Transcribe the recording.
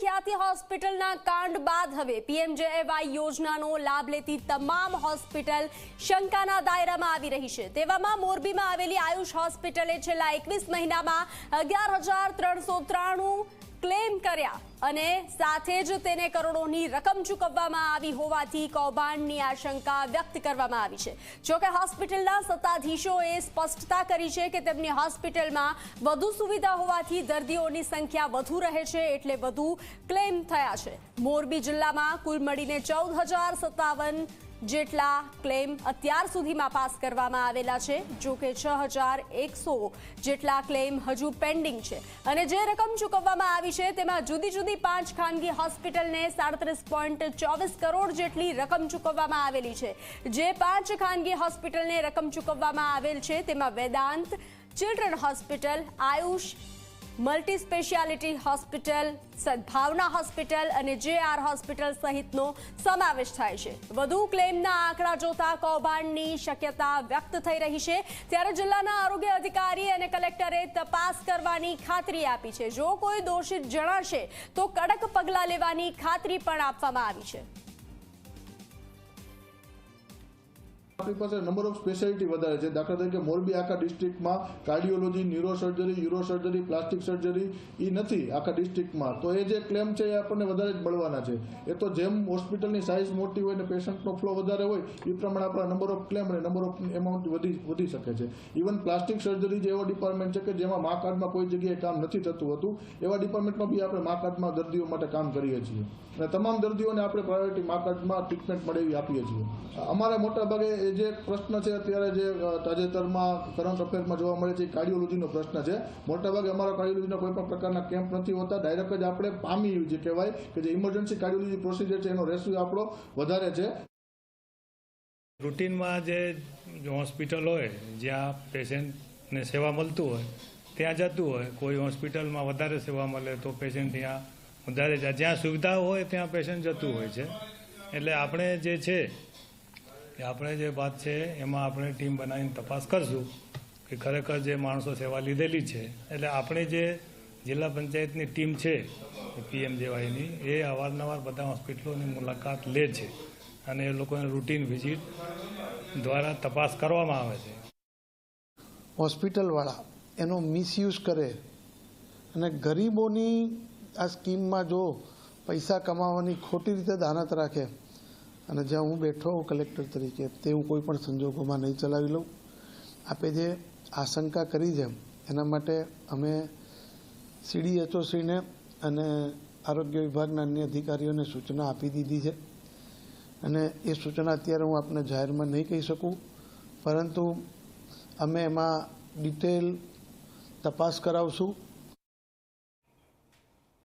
ખ્યાતિ હોસ્પિટલના કાંડ બાદ હવે પીએમજેએવાય યોજનાનો લાભ લેતી તમામ હોસ્પિટલ શંકાના દાયરામાં આવી રહી છે. તેવામાં મોરબીમાં આવેલી આયુષ હોસ્પિટલે છેલ્લા એકવીસ મહિનામાં અગિયાર હજાર ત્રણસો ત્રાણું ક્લેમ કર્યા અને સાથે જ તેને કરોડોની રકમ ચૂકવવામાં આવી હોવાથી કૌભાંડની આશંકા વ્યક્ત કરવામાં આવી છે. જોકે હોસ્પિટલના સત્તાધીશોએ સ્પષ્ટતા કરી છે કે તેમની હોસ્પિટલમાં વધુ સુવિધા હોવાથી દર્દીઓની સંખ્યા વધુ રહે છે એટલે વધુ ક્લેમ થયા છે. મોરબી જિલ્લામાં કુલ મળીને ચૌદ હજાર સત્તાવન જેટલા ક્લેમ અત્યાર સુધીમાં પાસ કરવામાં આવેલા છે, જો કે છ હજાર એકસો જેટલા ક્લેમ હજુ પેન્ડિંગ છે. અને જે રકમ ચૂકવવામાં આવી છે, તેમાં જુદી જુદી પાંચ ખાનગી હોસ્પિટલને સાડત્રીસ પોઈન્ટ ચોવીસ કરોડ જેટલી રકમ ચૂકવવામાં આવેલી છે. જે પાંચ ખાનગી હોસ્પિટલને રકમ ચૂકવવામાં આવેલ છે, તેમાં Vedant, children hospital, Ayush multi speciality hospital Sadbhavna hospital અને જે આર હોસ્પિટલ સહિતનો સમાવેશ થાય છે. વધુ ક્લેમના આંકડા જોતા કૌભાંડની શક્યતા વ્યક્ત થઈ રહી છે. ત્યારે જિલ્લાના આરોગ્ય અધિકારી અને કલેક્ટરે તપાસ કરવાની ખાતરી આપી છે. જો કોઈ દોષિત જણાશે, તો કડક પગલાં લેવાની ખાતરી પણ આપવામાં આવી છે. આપણી પાસે નંબર ઓફ સ્પેશિયાલિટી વધારે છે. દાખલા તરીકે મોરબી આખા ડિસ્ટ્રિક્ટમાં cardiology neuro surgery uro plastic surgery એ નથી આખા ડિસ્ટ્રિક્ટમાં તો એ જે ક્લેમ છે એ આપણને વધારે જ મળવાના છે. એ તો જેમ હોસ્પિટલની સાઇઝ મોટી હોય ને પેશન્ટનો ફ્લો વધારે હોય એ પ્રમાણે આપણા નંબર ઓફ ક્લેમ અને નંબર ઓફ એમાઉન્ટ વધી વધી શકે છે. ઇવન પ્લાસ્ટિક સર્જરી જે એવો ડિપાર્ટમેન્ટ છે કે જેમાં મા કાર્ડમાં કોઈ જગ્યાએ કામ નથી થતું હતું, એવા ડિપાર્ટમેન્ટમાં બી આપણે મા કાર્ડમાં દર્દીઓ માટે કામ કરીએ છીએ. અને તમામ દર્દીઓને આપણે પ્રાયોરિટી મા કાર્ડમાં ટ્રીટમેન્ટ મળે એવી આપીએ છીએ. અમારા મોટા ભાગે જે પ્રશ્ન છે અત્યારે જે તાજેતરમાં કરંટ અફેરમાં જોવા મળે છે, એ કાર્ડિયોલોજીનો પ્રશ્ન છે. મોટાભાગે અમારા કાર્ડિયોલોજીના કોઈ પણ પ્રકારના કેમ્પ નથી હોતા. ડાયરેક્ટ જ આપણે પામી જે કહેવાય કે જે ઇમરજન્સી કાર્ડિયોલોજી પ્રોસિજર છે, એનો રેશિયો આપણો વધારે છે. રૂટીનમાં જે હોસ્પિટલ હોય, જ્યાં પેશન્ટને સેવા મળતું હોય, ત્યાં જતું હોય, કોઈ હોસ્પિટલમાં વધારે સેવા મળે તો પેશન્ટ ત્યાં વધારે જ્યાં સુવિધા હોય, ત્યાં પેશન્ટ જતું હોય છે. એટલે આપણે જે છે એ આપણે જે વાત છે, એમાં આપણે ટીમ બનાવીને તપાસ કરશું કે ખરેખર જે માણસો સેવા લીધેલી છે, એટલે આપણે જે જિલ્લા પંચાયતની ટીમ છે પીએમજેવાયની એ અવારનવાર બધા હોસ્પિટલોની મુલાકાત લે છે અને એ લોકોને રૂટીન વિઝિટ દ્વારા તપાસ કરવામાં આવે છે. હોસ્પિટલવાળા એનો મિસયુઝ કરે અને ગરીબોની આ સ્કીમમાં જો પૈસા કમાવાની ખોટી રીતે દાનત રાખે અને જ્યાં હું બેઠો કલેક્ટર તરીકે, તે હું કોઈ પણ સંજોગોમાં નહીં ચલાવી લઉં. આપે જે આશંકા કરી છે એના માટે અમે સીડીએચઓશ્રીને અને આરોગ્ય વિભાગના અન્ય અધિકારીઓને સૂચના આપી દીધી છે. અને એ સૂચના અત્યારે હું આપને જાહેરમાં નહીં કહી શકું, પરંતુ અમે એમાં ડિટેલ તપાસ કરાવશું.